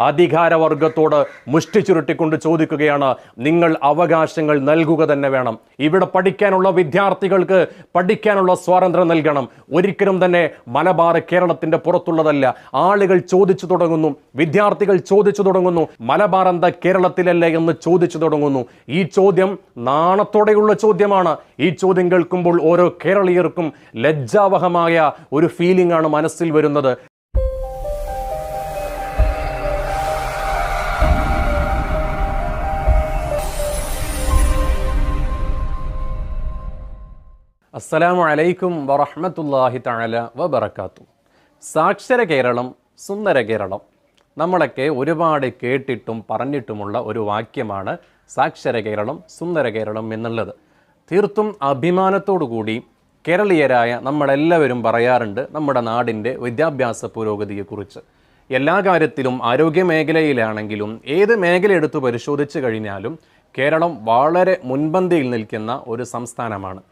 അധികാരവർഗത്തോട് മുഷ്ടി ചുരുട്ടിക്കൊണ്ട് ചോദിക്കുകയാണ് നിങ്ങൾ അവകാശങ്ങൾ നൽകുക തന്നെ വേണം. ഇവിടെ പഠിക്കാനുള്ള വിദ്യാർത്ഥികൾക്ക് പഠിക്കാനുള്ള സ്വാതന്ത്ര്യം നൽകണം. ഒരിക്കലും തന്നെ മലബാർ കേരളത്തിന്റെ പുറത്തുള്ളതല്ല. ആളുകൾ ചോദിച്ചു തുടങ്ങുന്നു വിദ്യാർത്ഥികൾ ചോദിച്ചു തുടങ്ങുന്നു മലബാർ എന്താ കേരളത്തിലല്ലേ എന്ന് ചോദിച്ചു തുടങ്ങുന്നു. ഈ ചോദ്യം നാണത്തോടെയുള്ള ചോദ്യമാണ്. ഈ ചോദ്യം കേൾക്കുമ്പോൾ ഓരോ കേരളീയർക്കും ലജ്ജാവഹമായ ഒരു ഫീലിംഗ് ആണ് മനസ്സിൽ വരുന്നത്. അസ്സലാമു അലൈക്കും വറഹ്മത്തുള്ളാഹി തആല വബറകാത്തു സാക്ഷര കേരളം സുന്ദര കേരളം. നമ്മളൊക്കെ ഒരുപാട് കേട്ടിട്ടും പറഞ്ഞിട്ടുമുള്ള ഒരു വാക്യമാണ് സാക്ഷര കേരളം സുന്ദര കേരളം എന്നുള്ളത്. തീർത്തും അഭിമാനത്തോടു കൂടി കേരളീയരായ നമ്മളെല്ലാവരും പറയാറുണ്ട് നമ്മുടെ നാടിന്റെ വിദ്യാഭ്യാസ പുരോഗതിയെക്കുറിച്ച്. എല്ലാ കാര്യത്തിലും ആരോഗ്യ മേഖലയിലാണെങ്കിലും ഏത് മേഖല എടുത്തു പരിശോധിച്ച് കഴിഞ്ഞാലും കേരളം വളരെ മുൻപന്തിയിൽ നിൽക്കുന്ന ഒരു സംസ്ഥാനമാണ്.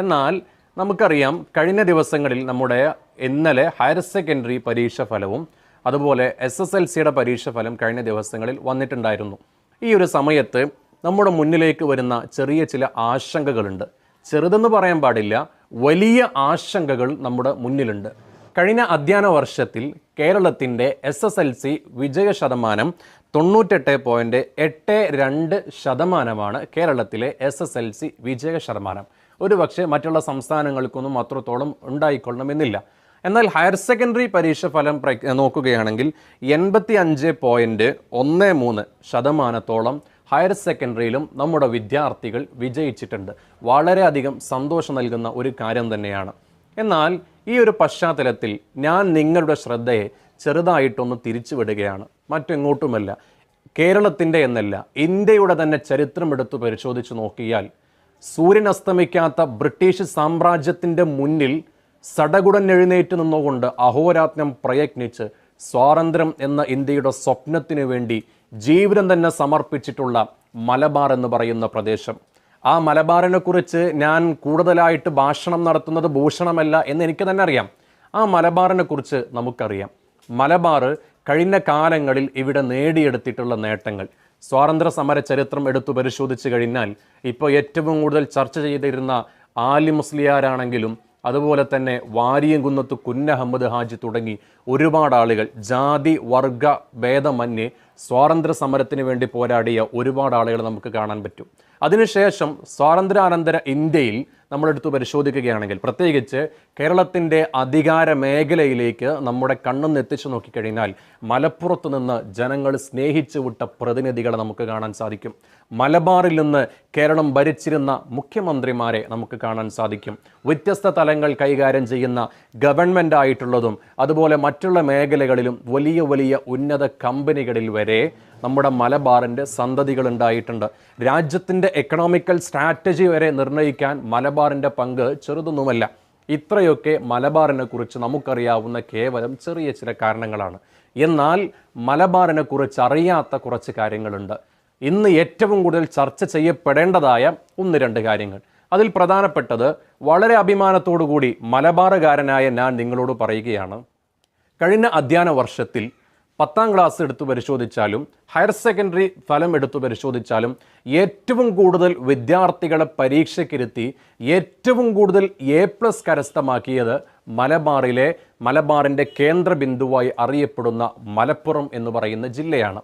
എന്നാൽ നമുക്കറിയാം കഴിഞ്ഞ ദിവസങ്ങളിൽ നമ്മുടെ ഇന്നലെ ഹയർ സെക്കൻഡറി പരീക്ഷ ഫലവും അതുപോലെ എസ് എസ് എൽ സിയുടെ പരീക്ഷ ഫലം കഴിഞ്ഞ ദിവസങ്ങളിൽ വന്നിട്ടുണ്ടായിരുന്നു. ഈ ഒരു സമയത്ത് നമ്മുടെ മുന്നിലേക്ക് വരുന്ന ചെറിയ ചില ആശങ്കകളുണ്ട്. ചെറുതെന്ന് പറയാൻ പാടില്ല വലിയ ആശങ്കകൾ നമ്മുടെ മുന്നിലുണ്ട്. കഴിഞ്ഞ അധ്യയന വർഷത്തിൽ കേരളത്തിന്റെ എസ് എസ് എൽ സി വിജയ ശതമാനം തൊണ്ണൂറ്റെട്ട് പോയിന്റ് എട്ട് രണ്ട് ശതമാനമാണ് കേരളത്തിലെ എസ് എസ് എൽ സി വിജയ ശതമാനം. ഒരു പക്ഷേ മറ്റുള്ള സംസ്ഥാനങ്ങൾക്കൊന്നും അത്രത്തോളം ഉണ്ടായിക്കൊള്ളണമെന്നില്ല. എന്നാൽ ഹയർ സെക്കൻഡറി പരീക്ഷ ഫലം നോക്കുകയാണെങ്കിൽ എൺപത്തി അഞ്ച് പോയിന്റ് ഒന്ന് മൂന്ന് ശതമാനത്തോളം ഹയർ സെക്കൻഡറിയിലും നമ്മുടെ വിദ്യാർത്ഥികൾ വിജയിച്ചിട്ടുണ്ട്. വളരെയധികം സന്തോഷം നൽകുന്ന ഒരു കാര്യം തന്നെയാണ്. എന്നാൽ ഈ ഒരു പശ്ചാത്തലത്തിൽ ഞാൻ നിങ്ങളുടെ ശ്രദ്ധയെ ചെറുതായിട്ടൊന്ന് തിരിച്ചുവിടുകയാണ്. മറ്റെങ്ങോട്ടുമല്ല. കേരളത്തിന്റെ എന്നല്ല ഇന്ത്യയുടെ തന്നെ ചരിത്രം എടുത്തു പരിശോധിച്ച് നോക്കിയാൽ സൂര്യൻ അസ്തമിക്കാത്ത ബ്രിട്ടീഷ് സാമ്രാജ്യത്തിന്റെ മുന്നിൽ സടകുടൻ എഴുന്നേറ്റ് നിന്നുകൊണ്ട് അഹോരാത്രം പ്രയത്നിച്ച് സ്വാതന്ത്ര്യം എന്ന ഇന്ത്യയുടെ സ്വപ്നത്തിനു വേണ്ടി ജീവിതം തന്നെ സമർപ്പിച്ചിട്ടുള്ള മലബാർ എന്ന് പറയുന്ന പ്രദേശം. ആ മലബാറിനെക്കുറിച്ച് ഞാൻ കൂടുതലായിട്ട് ഭാഷണം നടത്തുന്നത് ഭൂഷണമല്ല എന്ന് എനിക്ക് തന്നെ അറിയാം. ആ മലബാറിനെക്കുറിച്ച് നമുക്കറിയാം. മലബാർ കഴിഞ്ഞ കാലങ്ങളിൽ ഇവിടെ നേടിയെടുത്തിട്ടുള്ള നേട്ടങ്ങൾ. സ്വാതന്ത്ര്യ സമര ചരിത്രം എടുത്തു പരിശോധിച്ച് കഴിഞ്ഞാൽ ഇപ്പോൾ ഏറ്റവും കൂടുതൽ ചർച്ച ചെയ്തിരുന്ന ആലി മുസ്ലിയാരാണെങ്കിലും അതുപോലെ തന്നെ വാരിയംകുന്നത്ത് കുന്നഹമ്മദ് ഹാജി തുടങ്ങി ഒരുപാട് ആളുകൾ ജാതി വർഗ ഭേദമന്യേ സ്വാതന്ത്ര്യ സമരത്തിന് വേണ്ടി പോരാടിയ ഒരുപാട് ആളുകൾ നമുക്ക് കാണാൻ പറ്റും. അതിനുശേഷം സ്വാതന്ത്ര്യാനന്തര ഇന്ത്യയിൽ നമ്മളെടുത്ത് പരിശോധിക്കുകയാണെങ്കിൽ പ്രത്യേകിച്ച് കേരളത്തിന്റെ അധികാര മേഖലയിലേക്ക് നമ്മുടെ കണ്ണൊന്ന് എത്തിച്ചു നോക്കിക്കഴിഞ്ഞാൽ മലപ്പുറത്ത് നിന്ന് ജനങ്ങൾ സ്നേഹിച്ചു വിട്ട പ്രതിനിധികളെ നമുക്ക് കാണാൻ സാധിക്കും. മലബാറിൽ നിന്ന് കേരളം ഭരിച്ചിരുന്ന മുഖ്യമന്ത്രിമാരെ നമുക്ക് കാണാൻ സാധിക്കും. വ്യത്യസ്ത തലങ്ങൾ കൈകാര്യം ചെയ്യുന്ന ഗവൺമെന്റ് ആയിട്ടുള്ളതും അതുപോലെ മറ്റുള്ള മേഖലകളിലും വലിയ വലിയ ഉന്നത കമ്പനികളിൽ വരെ നമ്മുടെ മലബാറിന്റെ സന്തതികൾ ഉണ്ടായിട്ടുണ്ട് രാജ്യത്തിന്റെ എക്കണോമിക്കൽ സ്ട്രാറ്റജി വരെ നിർണയിക്കാൻ മലബാറിന്റെ പങ്ക് ചെറുതൊന്നുമല്ല. ഇത്രയൊക്കെ മലബാറിനെ കുറിച്ച് നമുക്കറിയാവുന്ന കേവലം ചെറിയ ചില കാരണങ്ങളാണ്. എന്നാൽ മലബാറിനെ കുറിച്ച് അറിയാത്ത കുറച്ച് കാര്യങ്ങളുണ്ട്. ഇന്ന് ഏറ്റവും കൂടുതൽ ചർച്ച ചെയ്യപ്പെടേണ്ടതായ ഒന്ന് രണ്ട് കാര്യങ്ങൾ. അതിൽ പ്രധാനപ്പെട്ടത് വളരെ അഭിമാനത്തോടു കൂടി മലബാറുകാരനായ ഞാൻ നിങ്ങളോട് പറയുകയാണ്. കഴിഞ്ഞ അധ്യയന വർഷത്തിൽ പത്താം ക്ലാസ് എടുത്തു പരിശോധിച്ചാലും ഹയർ സെക്കൻഡറി ഫലം എടുത്തു പരിശോധിച്ചാലും ഏറ്റവും കൂടുതൽ വിദ്യാർത്ഥികളെ പരീക്ഷയ്ക്കിരുത്തി ഏറ്റവും കൂടുതൽ എ പ്ലസ് കരസ്ഥമാക്കിയത് മലബാറിലെ മലബാറിന്റെ കേന്ദ്ര ബിന്ദുവായി അറിയപ്പെടുന്ന മലപ്പുറം എന്ന് പറയുന്ന ജില്ലയാണ്.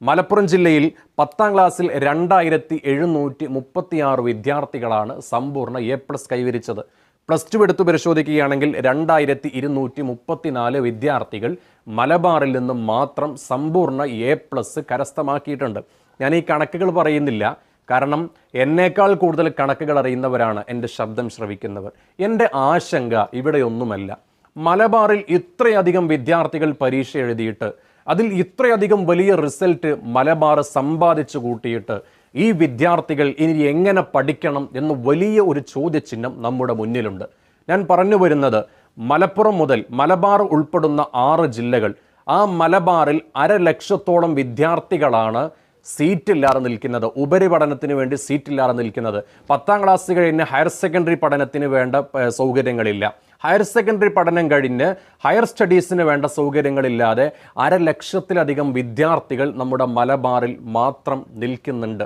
മലപ്പുറം ജില്ലയിൽ പത്താം ക്ലാസ്സിൽ രണ്ടായിരത്തി എഴുന്നൂറ്റി മുപ്പത്തിയാറ് വിദ്യാർത്ഥികളാണ് സമ്പൂർണ എ പ്ലസ് കൈവരിച്ചത്. പ്ലസ് ടു എടുത്തു പരിശോധിക്കുകയാണെങ്കിൽ രണ്ടായിരത്തി ഇരുന്നൂറ്റി മുപ്പത്തിനാല് വിദ്യാർത്ഥികൾ മലബാറിൽ നിന്ന് മാത്രം സമ്പൂർണ എ പ്ലസ് കരസ്ഥമാക്കിയിട്ടുണ്ട്. ഞാൻ ഈ കണക്കുകൾ പറയുന്നില്ല. കാരണം എന്നേക്കാൾ കൂടുതൽ കണക്കുകൾ അറിയുന്നവരാണ് എന്റെ ശബ്ദം ശ്രവിക്കുന്നവർ. എന്റെ ആശങ്ക ഇവിടെയൊന്നുമല്ല. മലബാറിൽ ഇത്രയധികം വിദ്യാർത്ഥികൾ പരീക്ഷ എഴുതിയിട്ട് അതിൽ ഇത്രയധികം വലിയ റിസൾട്ട് മലബാർ സമ്പാദിച്ചു കൂട്ടിയിട്ട് ഈ വിദ്യാർത്ഥികൾ ഇനി എങ്ങനെ പഠിക്കണം എന്ന് വലിയ ഒരു ചോദ്യചിഹ്നം നമ്മുടെ മുന്നിലുണ്ട്. ഞാൻ പറഞ്ഞു വരുന്നത് മലപ്പുറം മുതൽ മലബാർ ഉൾപ്പെടുന്ന ആറ് ജില്ലകൾ. ആ മലബാറിൽ അരലക്ഷത്തോളം വിദ്യാർത്ഥികളാണ് സീറ്റില്ലാതെ നിൽക്കുന്നത്. ഉപരിപഠനത്തിന് വേണ്ടി സീറ്റില്ലാതെ നിൽക്കുന്നത്. പത്താം ക്ലാസ് കഴിഞ്ഞ് ഹയർ സെക്കൻഡറി പഠനത്തിന് വേണ്ട സൗകര്യങ്ങളില്ല. ഹയർ സെക്കൻഡറി പഠനം കഴിഞ്ഞ് ഹയർ സ്റ്റഡീസിന് വേണ്ട സൗകര്യങ്ങളില്ലാതെ അരലക്ഷത്തിലധികം വിദ്യാർത്ഥികൾ നമ്മുടെ മലബാറിൽ മാത്രം നിൽക്കുന്നുണ്ട്.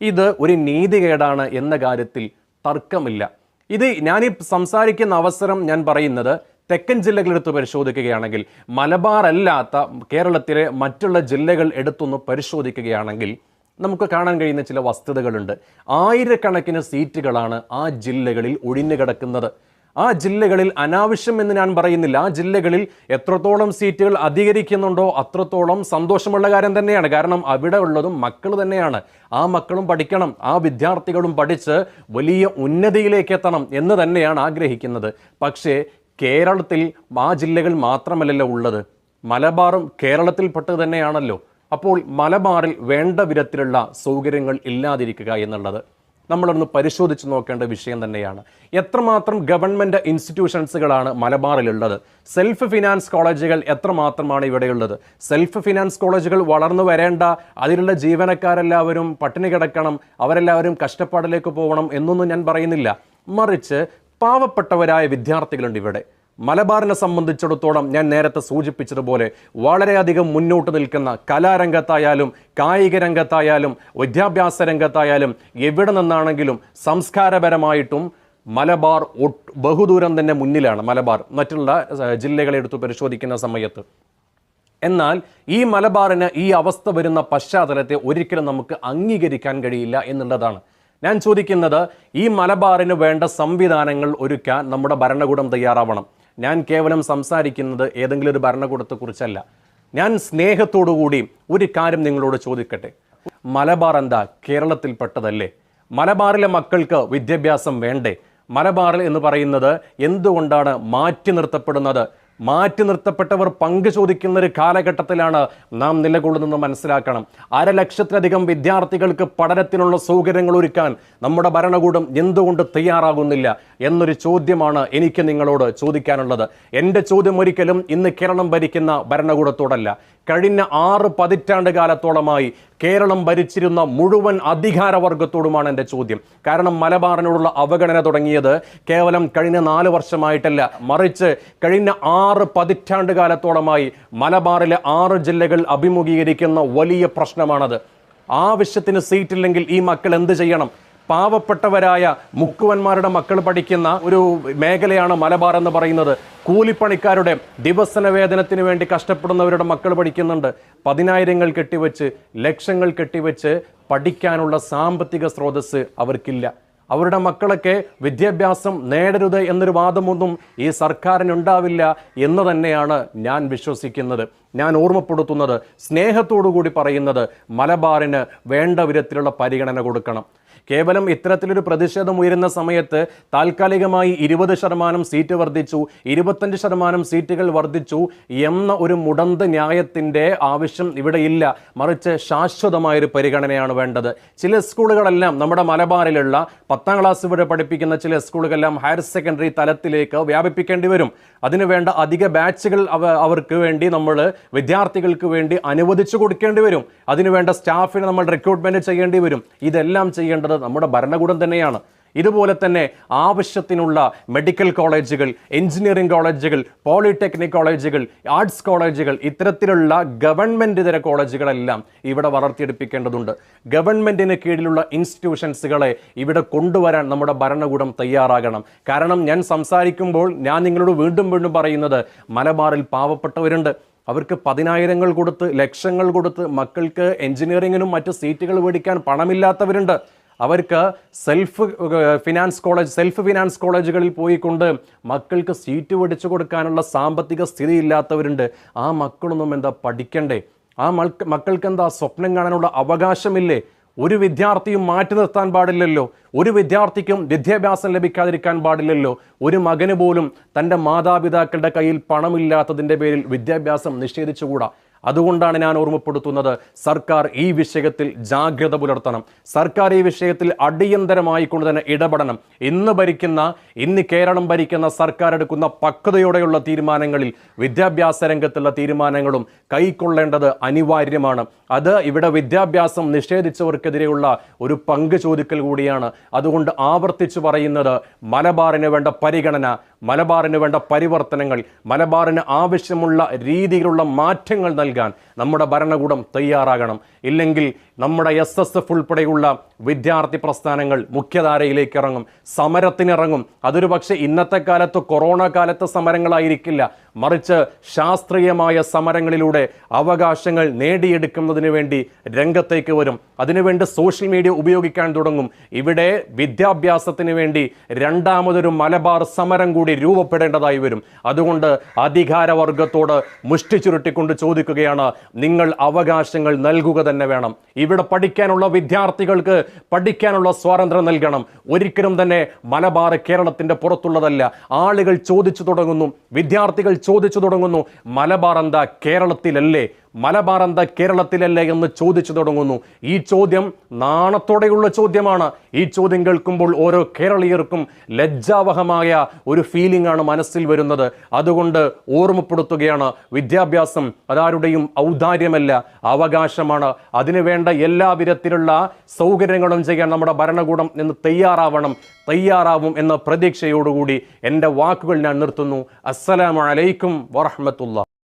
ഇത് ഒരു നീതികേടാണ് എന്ന കാര്യത്തിൽ തർക്കമില്ല. ഇത് ഞാനീ സംസാരിക്കുന്ന അവസരം ഞാൻ പറയുന്നത് തെക്കൻ ജില്ലകളെടുത്ത് പരിശോധിക്കുകയാണെങ്കിൽ മലബാർ അല്ലാത്ത കേരളത്തിലെ മറ്റുള്ള ജില്ലകൾ എടുത്തൊന്ന് പരിശോധിക്കുകയാണെങ്കിൽ നമുക്ക് കാണാൻ കഴിയുന്ന ചില വസ്തുതകളുണ്ട്. ആയിരക്കണക്കിന് സീറ്റുകളാണ് ആ ജില്ലകളിൽ ഒഴിഞ്ഞു കിടക്കുന്നത് ആ ജില്ലകളിൽ അനാവശ്യം എന്ന് ഞാൻ പറയുന്നില്ല. ആ ജില്ലകളിൽ എത്രത്തോളം സീറ്റുകൾ അധികരിക്കുന്നുണ്ടോ അത്രത്തോളം സന്തോഷമുള്ള കാര്യം തന്നെയാണ്. കാരണം അവിടെ ഉള്ളതും മക്കൾ തന്നെയാണ്. ആ മക്കളും പഠിക്കണം. ആ വിദ്യാർത്ഥികളും പഠിച്ച് വലിയ ഉന്നതിയിലേക്ക് എത്തണം എന്ന് തന്നെയാണ് ആഗ്രഹിക്കുന്നത്. പക്ഷേ കേരളത്തിൽ ആ ജില്ലകൾ മാത്രമല്ലല്ലോ ഉള്ളത്. മലബാറും കേരളത്തിൽപ്പെട്ടത് തന്നെയാണല്ലോ. അപ്പോൾ മലബാറിൽ വേണ്ട വിധത്തിലുള്ള സൗകര്യങ്ങൾ ഇല്ലാതിരിക്കുക എന്നുള്ളത് നമ്മളൊന്ന് പരിശോധിച്ച് നോക്കേണ്ട വിഷയം തന്നെയാണ്. എത്രമാത്രം ഗവൺമെന്റ് ഇൻസ്റ്റിറ്റ്യൂഷൻസുകളാണ് മലബാറിലുള്ളത്? സെൽഫ് ഫിനാൻസ് കോളേജുകൾ എത്രമാത്രമാണ് ഇവിടെയുള്ളത്? സെൽഫ് ഫിനാൻസ് കോളേജുകൾ വളർന്നു വരേണ്ട അതിലുള്ള ജീവനക്കാരെല്ലാവരും പട്ടിണി കിടക്കണം അവരെല്ലാവരും കഷ്ടപ്പാടിലേക്ക് പോകണം എന്നൊന്നും ഞാൻ പറയുന്നില്ല. മറിച്ച് പാവപ്പെട്ടവരായ വിദ്യാർത്ഥികളുണ്ട് ഇവിടെ. മലബാറിനെ സംബന്ധിച്ചിടത്തോളം ഞാൻ നേരത്തെ സൂചിപ്പിച്ചതുപോലെ വളരെയധികം മുന്നോട്ട് നിൽക്കുന്ന കലാരംഗത്തായാലും കായിക രംഗത്തായാലും വിദ്യാഭ്യാസ രംഗത്തായാലും എവിടെ നിന്നാണെങ്കിലും സംസ്കാരപരമായിട്ടും മലബാർ ബഹുദൂരം തന്നെ മുന്നിലാണ്. മലബാർ മറ്റുള്ള ജില്ലകളെ എടുത്ത് പരിശോധിക്കുന്ന സമയത്ത്. എന്നാൽ ഈ മലബാറിന് ഈ അവസ്ഥ വരുന്ന പശ്ചാത്തലത്തെ ഒരിക്കലും നമുക്ക് അംഗീകരിക്കാൻ കഴിയില്ല എന്നുള്ളതാണ്. ഞാൻ ചോദിക്കുന്നത് ഈ മലബാറിന് വേണ്ട സംവിധാനങ്ങൾ ഒരുക്കാൻ നമ്മുടെ ഭരണകൂടം തയ്യാറാവണം. ഞാൻ കേവലം സംസാരിക്കുന്നത് ഏതെങ്കിലും ഒരു ഭരണകൂടത്തെക്കുറിച്ചല്ല. ഞാൻ സ്നേഹത്തോടുകൂടി ഒരു കാര്യം നിങ്ങളോട് ചോദിക്കട്ടെ. മലബാർ എന്താ കേരളത്തിൽപ്പെട്ടതല്ലേ മലബാറിലെ മക്കൾക്ക് വിദ്യാഭ്യാസം വേണ്ടേ? മലബാറിൽ എന്ന് പറയുന്നത് എന്തുകൊണ്ടാണ് മാറ്റി നിർത്തപ്പെടുന്നത്? മാറ്റി നിർത്തപ്പെട്ടവർ പങ്ക് ചോദിക്കുന്ന ഒരു കാലഘട്ടത്തിലാണ് നാം നിലകൊള്ളുന്നത് മനസ്സിലാക്കണം. അരലക്ഷത്തിലധികം വിദ്യാർത്ഥികൾക്ക് പഠനത്തിനുള്ള സൗകര്യങ്ങൾ ഒരുക്കാൻ നമ്മുടെ ഭരണകൂടം എന്തുകൊണ്ട് തയ്യാറാകുന്നില്ല എന്നൊരു ചോദ്യമാണ് എനിക്ക് നിങ്ങളോട് ചോദിക്കാനുള്ളത്. എന്റെ ചോദ്യം ഒരിക്കലും ഇന്ന് കേരളം ഭരിക്കുന്ന ഭരണകൂടത്തോടല്ല. കഴിഞ്ഞ ആറ് പതിറ്റാണ്ട് കാലത്തോളമായി കേരളം ഭരിച്ചിരുന്ന മുഴുവൻ അധികാരവർഗത്തോടുമാണ് എന്റെ ചോദ്യം. കാരണം മലബാറിനോടുള്ള അവഗണന തുടങ്ങിയത് കേവലം കഴിഞ്ഞ നാല് വർഷമായിട്ടല്ല. മറിച്ച് കഴിഞ്ഞ ആറ് പതിറ്റാണ്ട് കാലത്തോളമായി മലബാറിലെ ആറ് ജില്ലകൾ അഭിമുഖീകരിക്കുന്ന വലിയ പ്രശ്നമാണത്. ആവശ്യത്തിന് സീറ്റില്ലെങ്കിൽ ഈ മക്കൾ എന്ത് ചെയ്യണം? പാവപ്പെട്ടവരായ മുക്കുവന്മാരുടെ മക്കൾ പഠിക്കുന്ന ഒരു മേഖലയാണ് മലബാർ എന്ന് പറയുന്നത്. കൂലിപ്പണിക്കാരുടെ ദിവസന വേതനത്തിന് വേണ്ടി കഷ്ടപ്പെടുന്നവരുടെ മക്കൾ പഠിക്കുന്നുണ്ട്. പതിനായിരങ്ങൾ കെട്ടിവെച്ച് ലക്ഷങ്ങൾ കെട്ടിവെച്ച് പഠിക്കാനുള്ള സാമ്പത്തിക സ്രോതസ് അവർക്കില്ല. അവരുടെ മക്കളൊക്കെ വിദ്യാഭ്യാസം നേടരുത് എന്നൊരു വാദമൊന്നും ഈ സർക്കാരിനുണ്ടാവില്ല എന്ന് തന്നെയാണ് ഞാൻ വിശ്വസിക്കുന്നത്. ഞാൻ ഓർമ്മപ്പെടുത്തുന്നത് സ്നേഹത്തോടു കൂടി പറയുന്നത് മലബാറിന് വേണ്ട വിധത്തിലുള്ള പരിഗണന കൊടുക്കണം. കേവലം ഇത്തരത്തിലൊരു പ്രതിഷേധം ഉയരുന്ന സമയത്ത് താൽക്കാലികമായി ഇരുപത് ശതമാനം സീറ്റ് വർദ്ധിച്ചു ഇരുപത്തഞ്ച് ശതമാനം സീറ്റുകൾ വർദ്ധിച്ചു എന്ന ഒരു മുടന്ത് ന്യായത്തിന്റെ ആവശ്യം ഇവിടെ ഇല്ല മറിച്ച് ശാശ്വതമായൊരു പരിഗണനയാണ് വേണ്ടത്. ചില സ്കൂളുകളെല്ലാം നമ്മുടെ മലബാറിലുള്ള പത്താം ക്ലാസ് വരെ പഠിപ്പിക്കുന്ന ചില സ്കൂളുകളെല്ലാം ഹയർ സെക്കൻഡറി തലത്തിലേക്ക് വ്യാപിപ്പിക്കേണ്ടി വരും. അതിനുവേണ്ട അധിക ബാച്ചുകൾ അവർക്ക് വേണ്ടി നമ്മൾ വിദ്യാർത്ഥികൾക്ക് വേണ്ടി അനുവദിച്ചു കൊടുക്കേണ്ടി വരും. അതിനുവേണ്ട സ്റ്റാഫിനെ നമ്മൾ റിക്രൂട്ട്മെന്റ് ചെയ്യേണ്ടി വരും. ഇതെല്ലാം ചെയ്യേണ്ടത് നമ്മുടെ ഭരണകൂടം തന്നെയാണ്. ഇതുപോലെ തന്നെ ആവശ്യത്തിനുള്ള മെഡിക്കൽ കോളേജുകൾ എഞ്ചിനീയറിംഗ് കോളേജുകൾ പോളിടെക്നിക് കോളേജുകൾ ആർട്സ് കോളേജുകൾ ഇത്തരത്തിലുള്ള ഗവൺമെന്റ് ഇതര കോളേജുകളെല്ലാം ഇവിടെ വളർത്തിയെടുപ്പിക്കേണ്ടതുണ്ട്. ഗവൺമെന്റിന് കീഴിലുള്ള ഇൻസ്റ്റിറ്റ്യൂഷൻസുകളെ ഇവിടെ കൊണ്ടുവരാൻ നമ്മുടെ ഭരണകൂടം തയ്യാറാകണം. കാരണം ഞാൻ സംസാരിക്കുമ്പോൾ ഞാൻ നിങ്ങളോട് വീണ്ടും വീണ്ടും പറയുന്നത് മലബാറിൽ പാവപ്പെട്ടവരുണ്ട്. അവർക്ക് പതിനായിരങ്ങൾ കൊടുത്ത് ലക്ഷങ്ങൾ കൊടുത്ത് മക്കൾക്ക് എഞ്ചിനീയറിങ്ങിനും മറ്റ് സീറ്റുകൾ മേടിക്കാൻ പണമില്ലാത്തവരുണ്ട്. അവർക്ക് self finance college self finance കോളേജുകളിൽ പോയിക്കൊണ്ട് മക്കൾക്ക് സീറ്റ് മേടിച്ചു കൊടുക്കാനുള്ള സാമ്പത്തിക സ്ഥിതി ഇല്ലാത്തവരുണ്ട് ആ മക്കളൊന്നും എന്താ പഠിക്കണ്ടേ? ആ മക്കൾക്ക് എന്താ സ്വപ്നം കാണാനുള്ള അവകാശമില്ലേ? ഒരു വിദ്യാർത്ഥിയും മാറ്റി നിർത്താൻ പാടില്ലല്ലോ. ഒരു വിദ്യാർത്ഥിക്കും വിദ്യാഭ്യാസം ലഭിക്കാതിരിക്കാൻ പാടില്ലല്ലോ. ഒരു മകന് പോലും തന്റെ മാതാപിതാക്കളുടെ കയ്യിൽ പണമില്ലാത്തതിന്റെ പേരിൽ വിദ്യാഭ്യാസം നിഷേധിച്ചുകൂടാ? അതുകൊണ്ടാണ് ഞാൻ ഓർമ്മപ്പെടുത്തുന്നത് സർക്കാർ ഈ വിഷയത്തിൽ ജാഗ്രത പുലർത്തണം. സർക്കാർ ഈ വിഷയത്തിൽ അടിയന്തരമായിക്കൊണ്ട് തന്നെ ഇടപെടണം. ഇന്ന് ഭരിക്കുന്ന ഇന്ന് കേരളം ഭരിക്കുന്ന സർക്കാർ എടുക്കുന്ന പക്വതയോടെയുള്ള തീരുമാനങ്ങളിൽ വിദ്യാഭ്യാസ രംഗത്തുള്ള തീരുമാനങ്ങളും കൈക്കൊള്ളേണ്ടത് അനിവാര്യമാണ്. അത് ഇവിടെ വിദ്യാഭ്യാസം നിഷേധിച്ചവർക്കെതിരെയുള്ള ഒരു പങ്ക് ചോദിക്കൽ കൂടിയാണ്. അതുകൊണ്ട് ആവർത്തിച്ചു പറയുന്നത് മലബാറിന് വേണ്ട പരിഗണന മലബാറിന് വേണ്ട പരിവർത്തനങ്ങൾ മലബാറിന് ആവശ്യമുള്ള രീതിയിലുള്ള മാറ്റങ്ങൾ നൽകാൻ നമ്മുടെ ഭരണകൂടം തയ്യാറാകണം. ഇല്ലെങ്കിൽ നമ്മുടെ എസ് എസ് എഫ് ഉൾപ്പെടെയുള്ള വിദ്യാർത്ഥി പ്രസ്ഥാനങ്ങൾ മുഖ്യധാരയിലേക്ക് ഇറങ്ങും സമരത്തിനിറങ്ങും. അതൊരു പക്ഷേ ഇന്നത്തെ കാലത്ത് കൊറോണ കാലത്ത് സമരങ്ങളായിരിക്കില്ല. മറിച്ച് ശാസ്ത്രീയമായ സമരങ്ങളിലൂടെ അവകാശങ്ങൾ നേടിയെടുക്കുന്നതിന് വേണ്ടി രംഗത്തേക്ക് വരും. അതിനുവേണ്ടി സോഷ്യൽ മീഡിയ ഉപയോഗിക്കാൻ തുടങ്ങും. ഇവിടെ വിദ്യാഭ്യാസത്തിന് വേണ്ടി രണ്ടാമതൊരു മലബാർ സമരം കൂടി രൂപപ്പെടേണ്ടതായി വരും. അതുകൊണ്ട് അധികാരവർഗത്തോട് മുഷ്ടി ചുരുട്ടിക്കൊണ്ട് ചോദിക്കുകയാണ് നിങ്ങൾ അവകാശങ്ങൾ നൽകുക തന്നെ വേണം. ഇവിടെ പഠിക്കാനുള്ള വിദ്യാർത്ഥികൾക്ക് പഠിക്കാനുള്ള സ്വാതന്ത്ര്യം നൽകണം. ഒരിക്കലും തന്നെ മലബാർ കേരളത്തിന്റെ പുറത്തുള്ളതല്ല. ആളുകൾ ചോദിച്ചു തുടങ്ങുന്നു വിദ്യാർത്ഥികൾ ചോദിച്ചു തുടങ്ങുന്നു മലബാർ എന്താ കേരളത്തിലല്ലേ? മലബാർ എന്താ കേരളത്തിലല്ലേ എന്ന് ചോദിച്ചു തുടങ്ങുന്നു. ഈ ചോദ്യം നാണത്തോടെയുള്ള ചോദ്യമാണ്. ഈ ചോദ്യം കേൾക്കുമ്പോൾ ഓരോ കേരളീയർക്കും ലജ്ജാവഹമായ ഒരു ഫീലിംഗ് ആണ് മനസ്സിൽ വരുന്നത്. അതുകൊണ്ട് ഓർമ്മപ്പെടുത്തുകയാണ് വിദ്യാഭ്യാസം അതാരുടെയും ഔദാര്യമല്ല അവകാശമാണ്. അതിനുവേണ്ട എല്ലാ വിധത്തിലുള്ള സൗകര്യങ്ങളും ചെയ്യാൻ നമ്മുടെ ഭരണകൂടം നിന്ന് തയ്യാറാവണം തയ്യാറാവും എന്ന പ്രതീക്ഷയോടുകൂടി എന്റെ വാക്കുകൾ ഞാൻ നിർത്തുന്നു. അസ്സലാമലൈക്കും അലൈക്കും വറഹ്മത്തുള്ളാഹി.